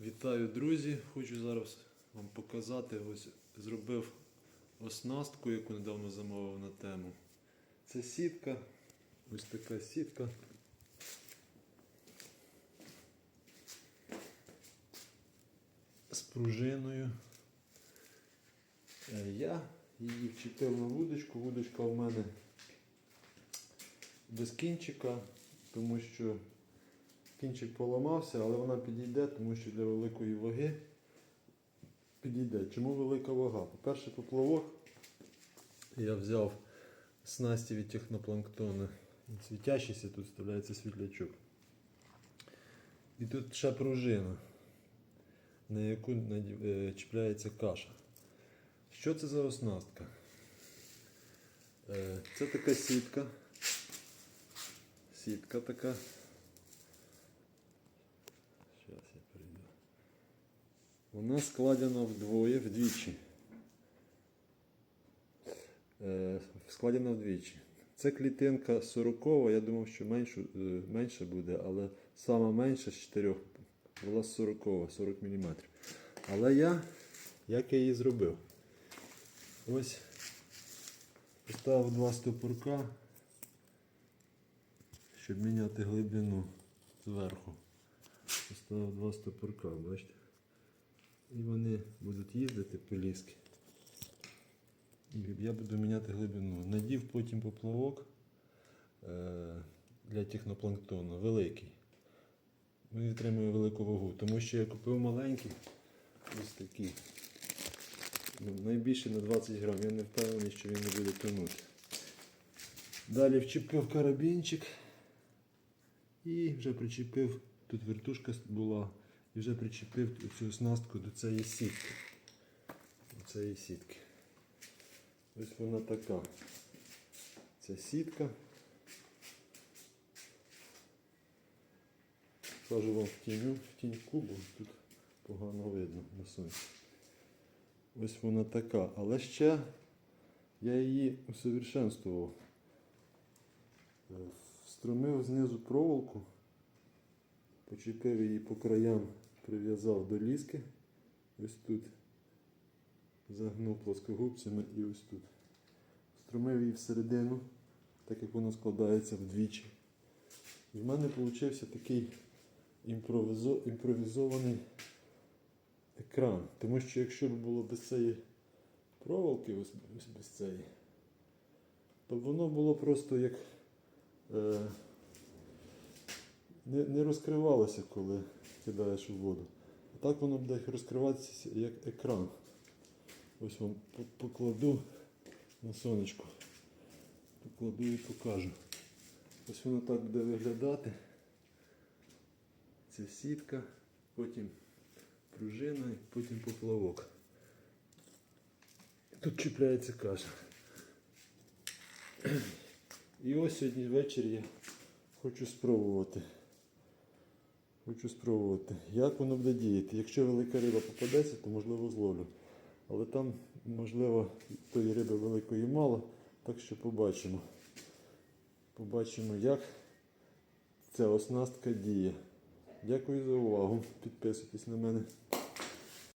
Вітаю, друзі! Хочу зараз вам показати. Ось зробив оснастку, яку недавно замовив на тему. Це сітка. Ось така сітка. З пружиною. Е, Я її вчепив на вудочку. Вудочка в мене без кінчика, тому що Кінчик поламався, але вона підійде, тому що для великої ваги підійде. Чому велика вага? По-перше, поплавок я взяв снасті від технопланктона. Світящийся, тут вставляється світлячок. І тут ще пружина, на яку е, чіпляється каша. Що це за оснастка? Е, Це така сітка. Сітка така. Зараз я прийду. Вона складена вдвоє, вдвічі. Е, складена вдвічі. Це клітинка 40, я думав, що меншу, е, менше буде, але сама менша з 4 була 40, 40 мм. Але я, як я її зробив? Ось поставив два стопорка, щоб міняти глибину зверху. Поставив два стопорка, бачите? Будуть їздити по ліскі. І я буду міняти глибину. Надів потім поплавок е, для технопланктону, великий. Він витримує велику вагу, тому що я купив маленький, ось такий. Ну, найбільше на 20 грам. Я не впевнений, що він не буде тонути. Далі вчепив карабінчик і вже причепив, тут вертушка була, і вже причепив цю оснастку до цієї сітки. До цієї сітки. Ось вона така. Ця сітка. Кажу вам в тіню, в тіньку, бо тут погано видно на сонці. Ось вона така. Але ще я її усовершенствував. Е, Встромив знизу проволоку, почепив її по краям, прив'язав до ліски. Ось тут. Загнув плоскогубцями і ось тут. Встромив її всередину, так як воно складається вдвічі. І в мене вийшов такий імпровізо- імпровізований екран. Тому що якщо б було без цієї проволоки, ось без цієї, то воно було просто як е, не, не розкривалося, коли кидаєш у воду. А так воно буде розкриватися як екран. Ось вам покладу на сонечко. Покладу і покажу. Ось воно так буде виглядати. Це сітка, потім пружина і потім поплавок. Тут чіпляється каша. І ось сьогодні ввечері я хочу спробувати. Хочу спробувати, як воно буде діяти. Якщо велика риба попадеться, то можливо зловлю. Але там, можливо, тої риби великої мало, так що побачимо. Побачимо, як ця оснастка діє. Дякую за увагу. Підписуйтесь на мене.